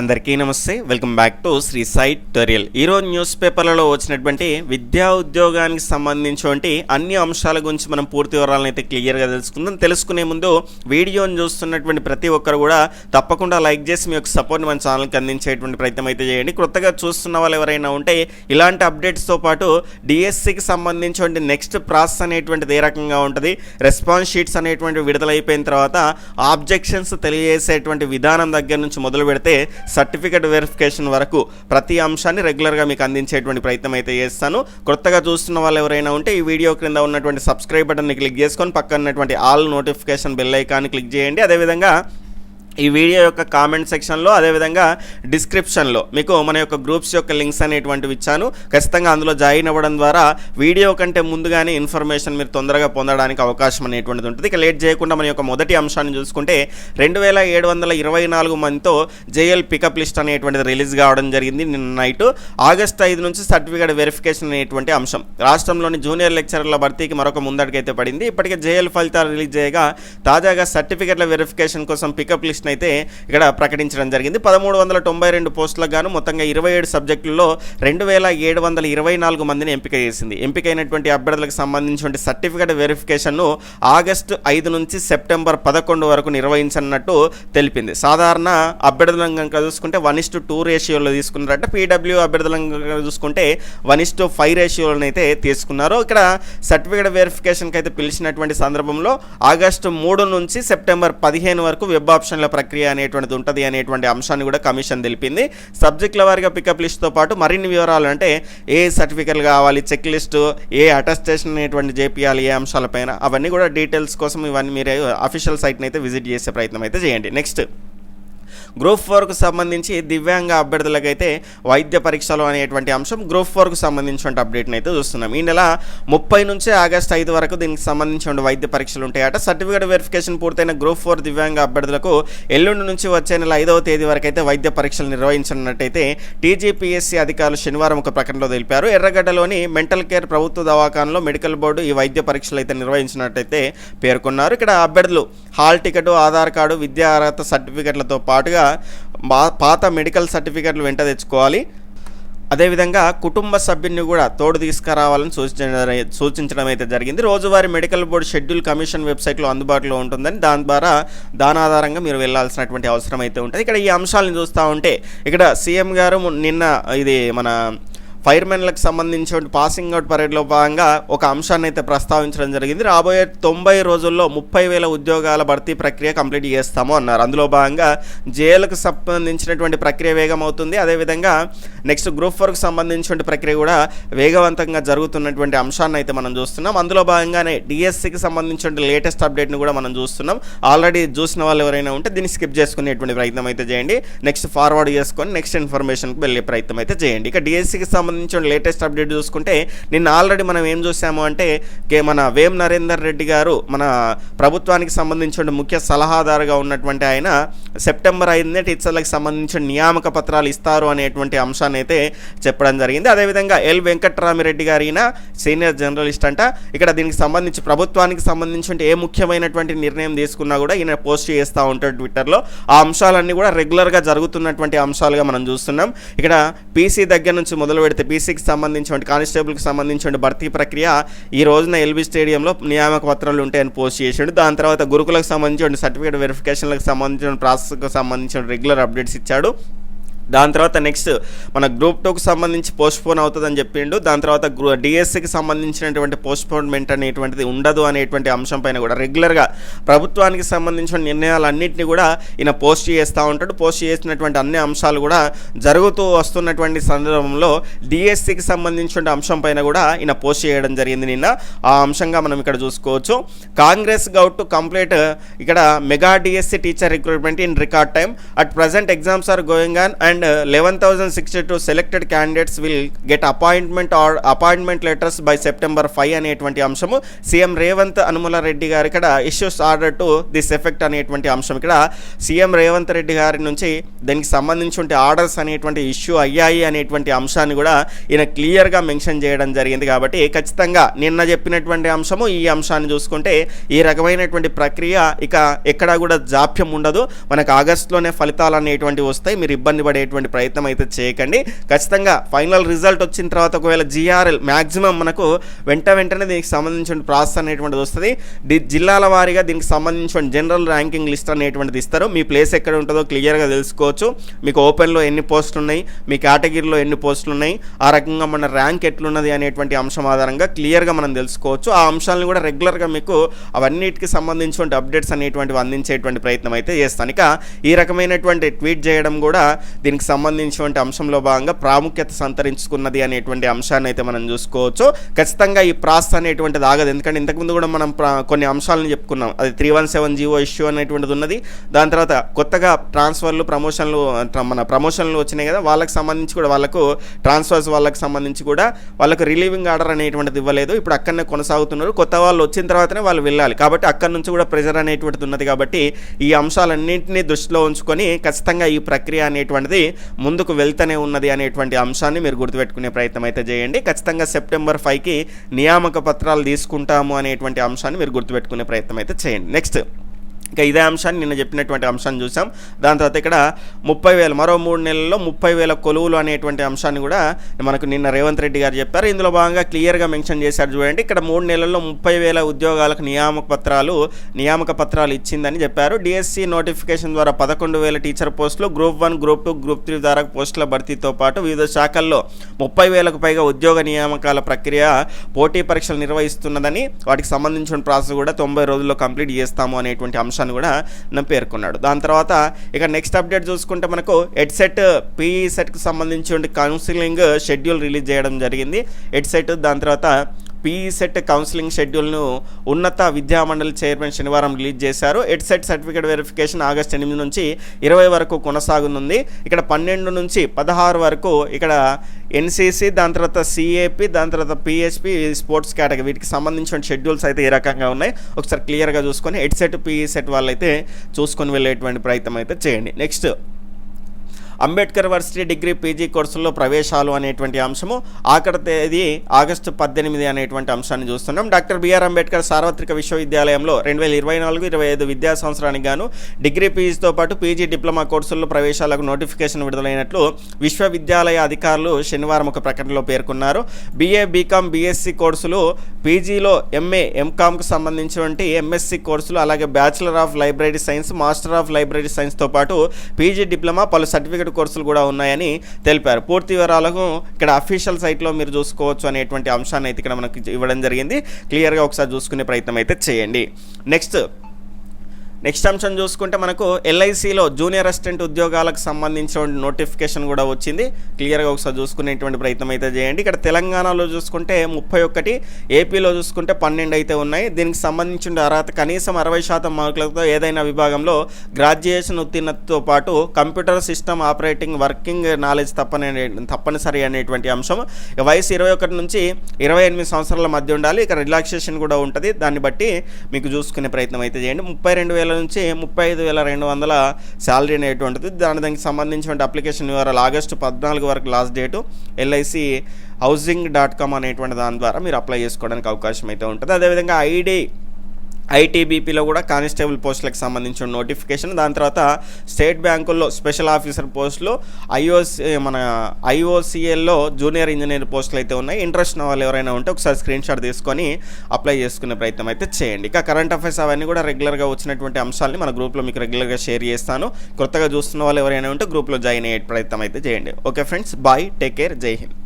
అందరికీ నమస్తే. Welcome back to Sri సైట్ టోరియల్ ఈరోజు న్యూస్ పేపర్లలో వచ్చినటువంటి విద్యా ఉద్యోగానికి సంబంధించినటువంటి అన్ని అంశాల గురించి మనం పూర్తి వివరాలను అయితే క్లియర్గా తెలుసుకుందాం. తెలుసుకునే ముందు వీడియోని చూస్తున్నటువంటి ప్రతి ఒక్కరు కూడా తప్పకుండా లైక్ చేసి మీ యొక్క సపోర్ట్ మన ఛానల్కి అందించేటువంటి ప్రయత్నం అయితే చేయండి. కొత్తగా చూస్తున్న వాళ్ళు ఎవరైనా ఉంటే ఇలాంటి అప్డేట్స్తో పాటు డిఎస్సికి సంబంధించినటువంటి నెక్స్ట్ ప్రాసెస్ అనేటువంటిది ఏ రకంగా ఉంటుంది రెస్పాన్స్ షీట్స్ అనేటువంటి విడుదలైపోయిన తర్వాత ఆబ్జెక్షన్స్ తెలియజేసేటువంటి విధానం దగ్గర నుంచి మొదలు పెడితే సర్టిఫికెట్ వెరిఫికేషన్ వరకు ప్రతి అంశాన్ని రెగ్యులర్గా మీకు అందించేటువంటి ప్రయత్నం అయితే చేస్తాను. కొత్తగా చూస్తున్న వాళ్ళు ఎవరైనా ఉంటే ఈ వీడియో క్రింద ఉన్నటువంటి సబ్స్క్రైబ్ బటన్ని క్లిక్ చేసుకొని పక్కన ఉన్నటువంటి all notification bell icon click చేయండి. అదేవిధంగా ఈ వీడియో యొక్క కామెంట్ సెక్షన్లో అదేవిధంగా డిస్క్రిప్షన్లో మీకు మన యొక్క గ్రూప్స్ యొక్క లింక్స్ అనేటువంటివి ఇచ్చాను. ఖచ్చితంగా అందులో జాయిన్ అవ్వడం ద్వారా వీడియో కంటే ముందుగానే ఇన్ఫర్మేషన్ మీరు తొందరగా పొందడానికి అవకాశం అనేటువంటిది ఉంటుంది. ఇక లేట్ చేయకుండా మన యొక్క మొదటి అంశాన్ని చూసుకుంటే రెండు వేల ఏడు వందల ఇరవై నాలుగు మందితో జేఎల్ పికప్ లిస్ట్ అనేటువంటిది రిలీజ్ కావడం జరిగింది నిన్న నైట్ ఆగస్ట్ ఐదు నుంచి సర్టిఫికేట్ వెరిఫికేషన్ అనేటువంటి అంశం. రాష్ట్రంలోని జూనియర్ లెక్చరర్ల భర్తీకి మరొక ముందడికైతే పడింది. ఇప్పటికే జేఎల్ ఫలితాలు రిలీజ్ చేయగా తాజాగా సర్టిఫికెట్ల వెరిఫికేషన్ కోసం పికప్ లిస్ట్ అయితే ఇక్కడ ప్రకటించడం జరిగింది. పదమూడు వందల తొంభై రెండు పోస్టులకు గాను మొత్తంగా ఇరవై ఏడు సబ్జెక్టుల్లో రెండు వేల ఏడు వందల ఇరవై నాలుగు మందిని ఎంపిక చేసింది. ఎంపికైనటువంటి అభ్యర్థులకు సంబంధించిన సర్టిఫికేట్ వెరిఫికేషన్ను ఆగస్టు ఐదు నుంచి సెప్టెంబర్ పదకొండు వరకు నిర్వహించనున్నట్టు తెలిపింది. సాధారణ అభ్యర్థులను కనుక చూసుకుంటే వన్ ఇస్ టు టూ రేషియోలో తీసుకున్నారంటే. పీడబ్ల్యూ అభ్యర్థులను కనుక చూసుకుంటే వన్ ఇస్ టు ఫైవ్ రేషియోలను అయితే తీసుకున్నారు. ఇక్కడ సర్టిఫికేట్ వెరిఫికేషన్కి అయితే పిలిచినటువంటి సందర్భంలో ఆగస్టు మూడు నుంచి సెప్టెంబర్ పదిహేను వరకు వెబ్ ఆప్షన్ల ప్రక్రియ అనేటువంటిది ఉంటుంది అనేటువంటి అంశాన్ని కూడా కమిషన్ తెలిపింది. సబ్జెక్టుల వారిగా పికప్ లిస్ట్తో పాటు మరిన్ని వివరాలు అంటే ఏ సర్టిఫికెట్లు కావాలి చెక్ లిస్టు ఏ అటెస్టేషన్ అనేటువంటి చేపియాలి ఏ అంశాలపైన అవన్నీ కూడా డీటెయిల్స్ కోసం ఇవన్నీ మీరు అఫీషియల్ సైట్ని అయితే విజిట్ చేసే ప్రయత్నం అయితే చేయండి. నెక్స్ట్ గ్రూప్ ఫోర్కు సంబంధించి దివ్యాంగ అభ్యర్థులకైతే వైద్య పరీక్షలు అనేటువంటి అంశం గ్రూప్ ఫోర్కు సంబంధించిన అప్డేట్ని అయితే చూస్తున్నాం. ఈ నెల ముప్పై నుంచి ఆగస్ట్ ఐదు వరకు దీనికి సంబంధించిన వైద్య పరీక్షలు ఉంటాయట. సర్టిఫికేట్ వెరిఫికేషన్ పూర్తయిన గ్రూప్ ఫోర్ దివ్యాంగ అభ్యర్థులకు ఎల్లుండి నుంచి వచ్చే నెల ఐదవ తేదీ వరకు అయితే వైద్య పరీక్షలు నిర్వహించనున్నట్టయితే టీజీపీఎస్సీ అధికారులు శనివారం ఒక ప్రకటనలో తెలిపారు. ఎర్రగడ్డలోని మెంటల్ కేర్ ప్రభుత్వ దవాఖానలో మెడికల్ బోర్డు ఈ వైద్య పరీక్షలు అయితే నిర్వహించినట్టయితే పేర్కొన్నారు. ఇక్కడ అభ్యర్థులు హాల్ టికెట్ ఆధార్ కార్డు విద్యా అర్హత సర్టిఫికెట్లతో పాటుగా మా- పాత మెడికల్ సర్టిఫికెట్లు వెంట తెచ్చుకోవాలి. అదేవిధంగా కుటుంబ సభ్యుని కూడా తోడు తీసుకురావాలని సూచించడం సూచించడం అయితే జరిగింది. రోజువారీ మెడికల్ బోర్డు షెడ్యూల్ కమిషన్ వెబ్సైట్లో అందుబాటులో ఉంటుందని దాని ద్వారా దాని ఆధారంగా మీరు వెళ్ళాల్సినటువంటి అవసరం అయితే ఉంటుంది. ఇక్కడ ఈ అంశాలను చూస్తూ ఉంటే ఇక్కడ సీఎం గారు నిన్న ఇది మన ఫైర్మెన్లకు సంబంధించిన పాసింగ్ అవుట్ పరేడ్లో భాగంగా ఒక అంశాన్ని అయితే ప్రస్తావించడం జరిగింది. రాబోయే తొంభై రోజుల్లో ముప్పై వేల ఉద్యోగాల భర్తీ ప్రక్రియ కంప్లీట్ చేస్తాము అన్నారు. అందులో భాగంగా జేఎల్కు సంబంధించినటువంటి ప్రక్రియ వేగం అవుతుంది. అదేవిధంగా నెక్స్ట్ గ్రూప్ వర్క్ సంబంధించిన ప్రక్రియ కూడా వేగవంతంగా జరుగుతున్నటువంటి అంశాన్ని అయితే మనం చూస్తున్నాం. అందులో భాగంగానే డిఎస్సికి సంబంధించిన లేటెస్ట్ అప్డేట్ని కూడా మనం చూస్తున్నాం. ఆల్రెడీ చూసిన వాళ్ళు ఎవరైనా ఉంటే దీన్ని స్కిప్ చేసుకునేటువంటి ప్రయత్నం అయితే చేయండి. నెక్స్ట్ ఫార్వర్డ్ చేసుకొని నెక్స్ట్ ఇన్ఫర్మేషన్కి వెళ్ళే ప్రయత్నం అయితే చేయండి. ఇక డిఎస్సికి సంబంధించిన లేటెస్ట్ అప్డేట్ చూసుకుంటే నిన్న ఆల్రెడీ మనం ఏం చూసాము అంటే కే- మన వేం నరేందర్ రెడ్డి గారు మన ప్రభుత్వానికి సంబంధించిన ముఖ్య సలహాదారుగా ఉన్నటువంటి ఆయన సెప్టెంబర్ ఐదునే టీచర్లకు సంబంధించిన నియామక పత్రాలు ఇస్తారు అనేటువంటి అంశాన్ని అయితే చెప్పడం జరిగింది. అదేవిధంగా ఎల్ వెంకట్రామిరెడ్డి గారు సీనియర్ జర్నలిస్ట్ అంట ఇక్కడ దీనికి సంబంధించి ప్రభుత్వానికి సంబంధించిన ఏ ముఖ్యమైనటువంటి నిర్ణయం తీసుకున్నా కూడా ఈయన పోస్ట్ చేస్తూ ఉంటాడు ట్విట్టర్లో. ఆ అంశాలన్నీ కూడా రెగ్యులర్గా జరుగుతున్నటువంటి అంశాలుగా మనం చూస్తున్నాం. ఇక్కడ పీసీ దగ్గర నుంచి మొదలు పెడితే పీసీకి సంబంధించిన కానిస్టేబుల్కి సంబంధించిన భర్తీ ప్రక్రియ ఈ రోజున ఎల్బీ స్టేడియంలో నియామక పత్రాలు ఉంటాయని పోస్ట్ చేసిండు. దాని తర్వాత గురుకులకు సంబంధించిన సర్టిఫికేట్ వెరిఫికేషన్లకు సంబంధించిన ప్రాసెస్కి సంబంధించిన రెగ్యులర్ అప్డేట్స్ ఇచ్చాడు. దాని తర్వాత నెక్స్ట్ మన గ్రూప్ టూకి సంబంధించి పోస్ట్పోన్ అవుతుందని చెప్పిండు. దాని తర్వాత గ్రూ డిఎస్సికి సంబంధించినటువంటి పోస్ట్పోన్మెంట్ అనేటువంటిది ఉండదు అనేటువంటి అంశం పైన కూడా రెగ్యులర్గా ప్రభుత్వానికి సంబంధించిన నిర్ణయాలన్నింటినీ కూడా ఈయన పోస్ట్ చేస్తూ ఉంటాడు. పోస్ట్ చేసినటువంటి అన్ని అంశాలు కూడా జరుగుతూ వస్తున్నటువంటి సందర్భంలో డిఎస్సికి సంబంధించిన అంశం పైన కూడా ఈయన పోస్ట్ చేయడం జరిగింది నిన్న. ఆ అంశంగా మనం ఇక్కడ చూసుకోవచ్చు. కాంగ్రెస్ గౌట్ టు కంప్లీట్ ఇక్కడ mega DSC teacher recruitment in record time. At present exams are going on and and eleven thousand sixty two selected candidates will get appointment or appointment letters by September five అనేటువంటి అంశము. CM Revanth Anumula Reddy గారు ఇక్కడ issues order to this effect అనేటువంటి అంశం ఇక్కడ. CM Revanth Reddy గారి నుంచి దీనికి సంబంధించి ఆర్డర్స్ అనేటువంటి ఇష్యూ అయ్యాయి అనేటువంటి అంశాన్ని కూడా ఈయన క్లియర్గా మెన్షన్ చేయడం జరిగింది కాబట్టి ఖచ్చితంగా నిన్న చెప్పినటువంటి అంశము ఈ అంశాన్ని చూసుకుంటే ఈ రకమైనటువంటి ప్రక్రియ ఇక ఎక్కడా కూడా జాప్యం ఉండదు. మనకు ఆగస్టులోనే ఫలితాలు అనేటువంటి వస్తాయి. మీరు ఇబ్బంది పడే అనేటువంటి ప్రయత్నం అయితే చేయకండి. ఖచ్చితంగా ఫైనల్ రిజల్ట్ వచ్చిన తర్వాత ఒకవేళ జిఆర్ఎల్ మ్యాక్సిమం మనకు వెంట వెంటనే దీనికి సంబంధించిన ప్రాసెస్ అనేటువంటిది వస్తుంది. జిల్లాల వారీగా దీనికి సంబంధించిన జనరల్ ర్యాంకింగ్ లిస్ట్ అనేటువంటిది ఇస్తారు. మీ ప్లేస్ ఎక్కడ ఉంటుందో క్లియర్గా తెలుసుకోవచ్చు. మీకు ఓపెన్లో ఎన్ని పోస్టులు ఉన్నాయి? మీ కేటగిరీలో ఎన్ని పోస్టులు ఉన్నాయి? ఆ రకంగా మన ర్యాంక్ ఎట్లున్నది అనేటువంటి అంశం ఆధారంగా క్లియర్గా మనం తెలుసుకోవచ్చు. ఆ అంశాలను కూడా రెగ్యులర్గా మీకు అవన్నిటికి సంబంధించిన అప్డేట్స్ అనేటువంటివి అందించేటువంటి ప్రయత్నం అయితే చేస్తాను. ఇక ఈ రకమైనటువంటి ట్వీట్ చేయడం కూడా దీనికి సంబంధించినటువంటి అంశంలో భాగంగా ప్రాముఖ్యత సంతరించుకున్నది అనేటువంటి అంశాన్ని అయితే మనం చూసుకోవచ్చు. ఖచ్చితంగా ఈ ప్రాసెస్ అనేటువంటిది ఆగదు. ఎందుకంటే ఇంతకుముందు కూడా మనం కొన్ని అంశాలను చెప్పుకున్నాం. అది three one seven GO issue అనేటువంటిది ఉన్నది. దాని తర్వాత కొత్తగా ట్రాన్స్ఫర్లు ప్రమోషన్లు మన ప్రమోషన్లు వచ్చినాయి కదా వాళ్ళకి సంబంధించి కూడా వాళ్ళకు ట్రాన్స్ఫర్స్ వాళ్ళకి సంబంధించి కూడా వాళ్ళకు రిలీవింగ్ ఆర్డర్ అనేటువంటిది ఇవ్వలేదు. ఇప్పుడు అక్కడనే కొనసాగుతున్నారు. కొత్త వాళ్ళు వచ్చిన తర్వాతనే వాళ్ళు వెళ్ళాలి. కాబట్టి అక్కడ నుంచి కూడా ప్రెజర్ అనేటువంటిది ఉన్నది కాబట్టి ఈ అంశాలన్నింటినీ దృష్టిలో ఉంచుకొని ఖచ్చితంగా ఈ ప్రక్రియ అనేటువంటిది ముందుకు వెళ్తూనే ఉన్నది అనేటువంటి అంశాన్ని మీరు గుర్తుపెట్టుకునే ప్రయత్నం అయితే చేయండి. ఖచ్చితంగా సెప్టెంబర్ ఫైవ్కి నియామక పత్రాలు తీసుకుంటాము అనేటువంటి అంశాన్ని మీరు గుర్తుపెట్టుకునే ప్రయత్నం అయితే చేయండి. నెక్స్ట్. ఇక ఇదే అంశాన్ని నిన్న చెప్పినటువంటి అంశాన్ని చూసాం. దాని తర్వాత ఇక్కడ ముప్పై వేలు మరో మూడు నెలల్లో ముప్పై వేల కొలువులు అనేటువంటి అంశాన్ని కూడా మనకు నిన్న రేవంత్ రెడ్డి గారు చెప్పారు. ఇందులో భాగంగా క్లియర్గా మెన్షన్ చేశారు చూడండి. ఇక్కడ మూడు నెలల్లో ముప్పై వేల ఉద్యోగాలకు నియామక పత్రాలు నియామక పత్రాలు ఇచ్చిందని చెప్పారు. డిఎస్సి నోటిఫికేషన్ ద్వారా పదకొండు వేల టీచర్ పోస్టులు group one group two group three ద్వారా పోస్టుల భర్తీతో పాటు వివిధ శాఖల్లో ముప్పై వేలకు పైగా ఉద్యోగ నియామకాల ప్రక్రియ పోటీ పరీక్షలు నిర్వహిస్తున్నదని వాటికి సంబంధించిన ప్రాసెస్ కూడా తొంభై రోజుల్లో కంప్లీట్ చేస్తాము అనేటువంటి అంశం అంశాన్ని కూడా పేర్కొన్నాడు. దాని తర్వాత ఇక నెక్స్ట్ అప్డేట్ చూసుకుంటే మనకు ఎడ్సెట్ పీఈ సెట్కి సంబంధించి కౌన్సిలింగ్ షెడ్యూల్ రిలీజ్ చేయడం జరిగింది. ఎడ్సెట్ దాని తర్వాత పీసెట్ కౌన్సిలింగ్ షెడ్యూల్ను ఉన్నత విద్యామండలి చైర్మన్ శనివారం రిలీజ్ చేశారు. ఎడ్సెట్ సర్టిఫికేట్ వెరిఫికేషన్ ఆగస్ట్ ఎనిమిది నుంచి ఇరవై వరకు కొనసాగనుంది. ఇక్కడ పన్నెండు నుంచి పదహారు వరకు ఇక్కడ ఎన్సీసీ దాని తర్వాత సిఏపి దాని తర్వాత పిహెచ్పి స్పోర్ట్స్ కేటగిరీ వీటికి సంబంధించిన షెడ్యూల్స్ అయితే ఈ రకంగా ఉన్నాయి. ఒకసారి క్లియర్గా చూసుకొని ఎడ్సెట్ పిఈసెట్ వాళ్ళైతే చూసుకొని వెళ్ళేటువంటి ప్రయత్నం అయితే చేయండి. Next Ambedkar varsity degree PG కోర్సుల్లో ప్రవేశాలు అనేటువంటి అంశము ఆఖరి తేదీ ఆగస్టు పద్దెనిమిది అనేటువంటి అంశాన్ని చూస్తున్నాం. డాక్టర్ బిఆర్ అంబేద్కర్ సార్వత్రిక విశ్వవిద్యాలయంలో రెండు వేల ఇరవై నాలుగు ఇరవై ఐదు విద్యా సంవత్సరానికి గాను డిగ్రీ పీజీతో పాటు పీజీ డిప్లొమా కోర్సుల్లో ప్రవేశాలకు నోటిఫికేషన్ విడుదలైనట్లు విశ్వవిద్యాలయ అధికారులు శనివారం ఒక ప్రకటనలో పేర్కొన్నారు. బీఏ బీకామ్ బీఎస్సీ కోర్సులు పీజీలో ఎంఏ ఎంకామ్కు సంబంధించినటువంటి ఎంఎస్సీ కోర్సులు అలాగే bachelor of library science master of library సైన్స్తో పాటు పీజీ డిప్లొమా పలు సర్టిఫికేట్ కోర్సులు కూడా ఉన్నాయని తెలిపారు. పూర్తి వివరాలకు ఇక్కడ అఫీషియల్ సైట్లో మీరు చూసుకోవచ్చు అనేటువంటి అంశాన్ని అయితే ఇక్కడ మనకి ఇవ్వడం జరిగింది. క్లియర్గా ఒకసారి చూసుకునే ప్రయత్నం అయితే చేయండి. నెక్స్ట్ నెక్స్ట్ అంశం చూసుకుంటే మనకు ఎల్ఐసిలో జూనియర్ అసిస్టెంట్ ఉద్యోగాలకు సంబంధించిన నోటిఫికేషన్ కూడా వచ్చింది. క్లియర్గా ఒకసారి చూసుకునేటువంటి ప్రయత్నం అయితే చేయండి. ఇక్కడ తెలంగాణలో చూసుకుంటే ముప్పై ఒకటి ఏపీలో చూసుకుంటే పన్నెండు అయితే ఉన్నాయి. దీనికి సంబంధించిన అర్హత కనీసం అరవై శాతం మార్కులతో ఏదైనా విభాగంలో గ్రాడ్యుయేషన్ ఉత్తీర్ణతతో పాటు computer system operating working knowledge తప్పని తప్పనిసరి అనేటువంటి అంశం. వయసు ఇరవై ఒకటి నుంచి ఇరవై ఎనిమిది సంవత్సరాల మధ్య ఉండాలి. ఇక్కడ రిలాక్సేషన్ కూడా ఉంటుంది. దాన్ని బట్టి మీకు చూసుకునే ప్రయత్నం అయితే చేయండి. ముప్పై రెండు వేల నుంచి ముప్పై ఐదు వేల రెండు వందల శాలరీ అనేటువంటిది. దాని దానికి సంబంధించిన అప్లికేషన్ వివరాలు ఆగస్టు పద్నాలుగు వరకు last date. LIC housing dot com అనేటువంటి దాని ద్వారా మీరు అప్లై చేసుకోవడానికి అవకాశం అయితే ఉంటుంది. అదేవిధంగా ఐడి ఐటీబీపీలో కూడా కానిస్టేబుల్ పోస్టులకు సంబంధించిన నోటిఫికేషన్. దాని తర్వాత స్టేట్ బ్యాంకుల్లో స్పెషల్ ఆఫీసర్ పోస్టులు ఐఓసి మన ఐఓసిఎల్లో జూనియర్ ఇంజనీర్ పోస్టులు అయితే ఉన్నాయి. ఇంట్రెస్ట్ ఉన్న వాళ్ళు ఎవరైనా ఉంటే ఒకసారి స్క్రీన్ షాట్ తీసుకొని అప్లై చేసుకునే ప్రయత్నం అయితే చేయండి. ఇక కరెంట్ అఫైర్స్ అవన్నీ కూడా రెగ్యులర్గా వచ్చినటువంటి అంశాలని మన గ్రూప్లో మీకు రెగ్యులర్గా షేర్ చేస్తాను. కొత్తగా చూస్తున్న వాళ్ళు ఎవరైనా ఉంటే గ్రూప్లో జాయిన్ అయ్యే ప్రయత్నం అయితే చేయండి. Okay friends bye take care జై హింద్.